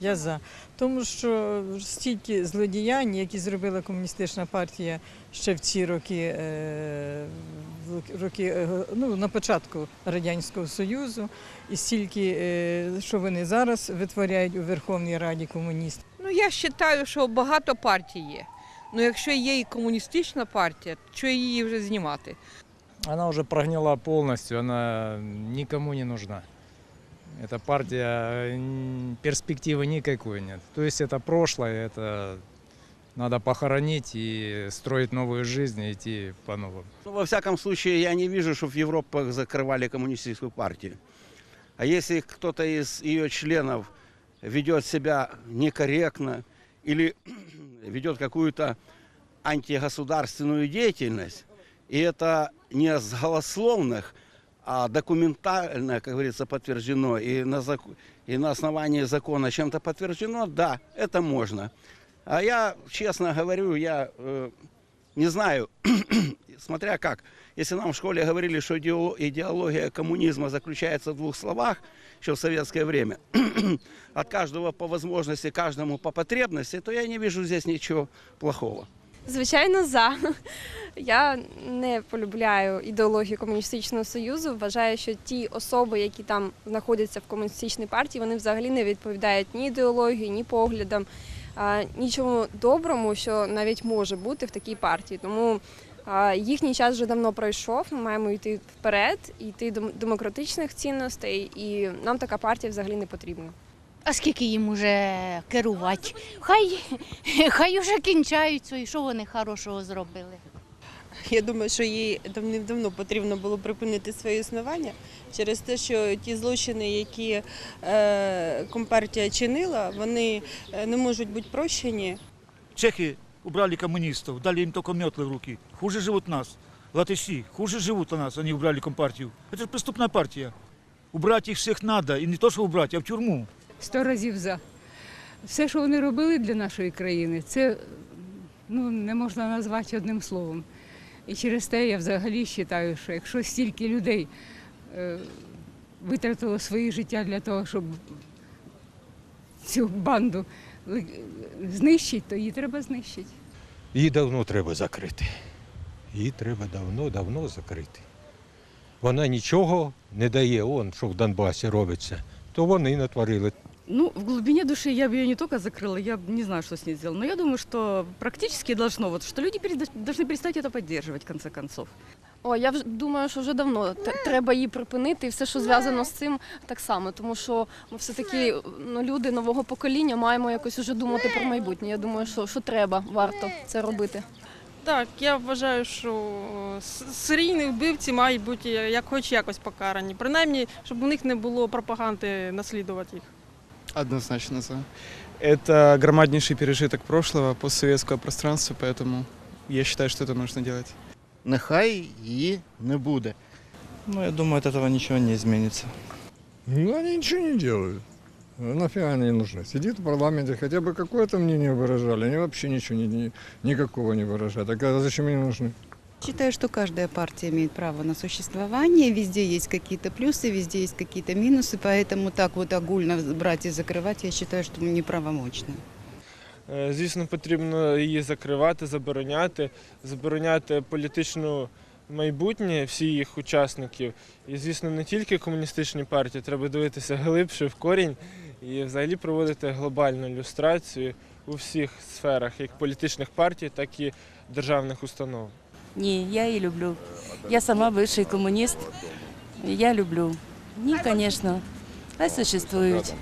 Я за. Тому що стільки злодіянь, які зробила комуністична партія ще в ці роки, е, в роки е, ну, на початку Радянського Союзу, і стільки, е, що вони зараз витворяють у Верховній Раді комуністів. Ну я вважаю, що багато партій є. Ну якщо є і комуністична партія, що її вже знімати? Она уже прогнила полностью, она никому не нужна. Эта партия м, перспективы никакой нет. То есть это прошлое, это надо похоронить и строить новую жизнь и идти по новому. Ну, во всяком случае, я не вижу, что в Европе закрывали коммунистическую партию. А если кто-то из ее членов ведет себя некорректно или ведет какую-то антигосударственную деятельность, и это не с голословных, а документально, как говорится, подтверждено, и на, зак- и на основании закона чем-то подтверждено, да, это можно. А я, честно говорю, я э, не знаю, смотря как. Если нам в школе говорили, что идео- идеология коммунизма заключается в двух словах, еще в советское время, от каждого по возможности, каждому по потребности, то я не вижу здесь ничего плохого. Звичайно, за. Я не полюбляю ідеологію комуністичного союзу. Вважаю, що ті особи, які там знаходяться в комуністичній партії, вони взагалі не відповідають ні ідеології, ні поглядам, нічому доброму, що навіть може бути в такій партії. Тому їхній час вже давно пройшов. Ми маємо йти вперед, йти до демократичних цінностей, і нам така партія взагалі не потрібна. А скільки їм уже керувати? Хай, хай уже кінчаються, і що вони хорошого зробили. Я думаю, що їй давним-давно потрібно було припинити своє існування через те, що ті злочини, які е, компартія чинила, вони е, не можуть бути прощені. Чехи убрали коммунистов, дали им только метлы в руки. Хуже живут нас. Латыши хуже живут у нас, они убрали компартию. Это же преступная партия. Убрать их всех надо, и не то, что убрать, а в тюрьму. сто разів за. Все, що вони робили для нашої країни, це ну, не можна назвати одним словом. І через те я взагалі вважаю, що якщо стільки людей е, витратило своє життя для того, щоб цю банду знищити, то її треба знищити. Її давно треба закрити. Її треба давно-давно закрити. Вона нічого не дає, он, що в Донбасі робиться, то вони натворили. Ну, в глубине души я бы ее не только закрыла, я б не знаю, что с ней сделала. Но я думаю, что практически должно, вот, что люди переда- должны перестать это поддерживать, в конце концов. О, я вже думаю, що вже давно т- треба її припинити, і все, що зв'язано з цим, так само, тому що ми все таки ну, люди нового покоління маємо якось уже думати про майбутнє. Я думаю, що, що треба, варто це робити. Так, я вважаю, що с- серійні вбивці мають бути як хоч якось покарані. Принаймні, щоб у них не було пропаганди наслідувати їх. Однозначно за. Это громаднейший пережиток прошлого, постсоветского пространства, поэтому я считаю, что это нужно делать. Нехай її не буде. Ну, я думаю, от этого ничего не изменится. Ну, вони нічого не роблять. Нафіга они нужны? Сидит в парламенте, хотя бы какое-то мнение выражали. Они вообще ничего не, не- никакого не выражают. Так а зачем они нужны? Считаю, что каждая партия имеет право на существование. Везде есть какие-то плюсы, везде есть какие-то минусы, поэтому так вот огульно брать и закрывать, я считаю, что неправомочно. Е, Звісно, потрібно її закривати, забороняти, забороняти політичну майбутнє всіх їх учасників. І, звісно, не тільки комуністичні партії, треба дивитися глибше в корінь і взагалі проводити глобальну люстрацію у всіх сферах, як політичних партій, так і державних установ. Ні, я її люблю. Я сама бывший комуніст. Я люблю. Ні, звісно. Хай существують.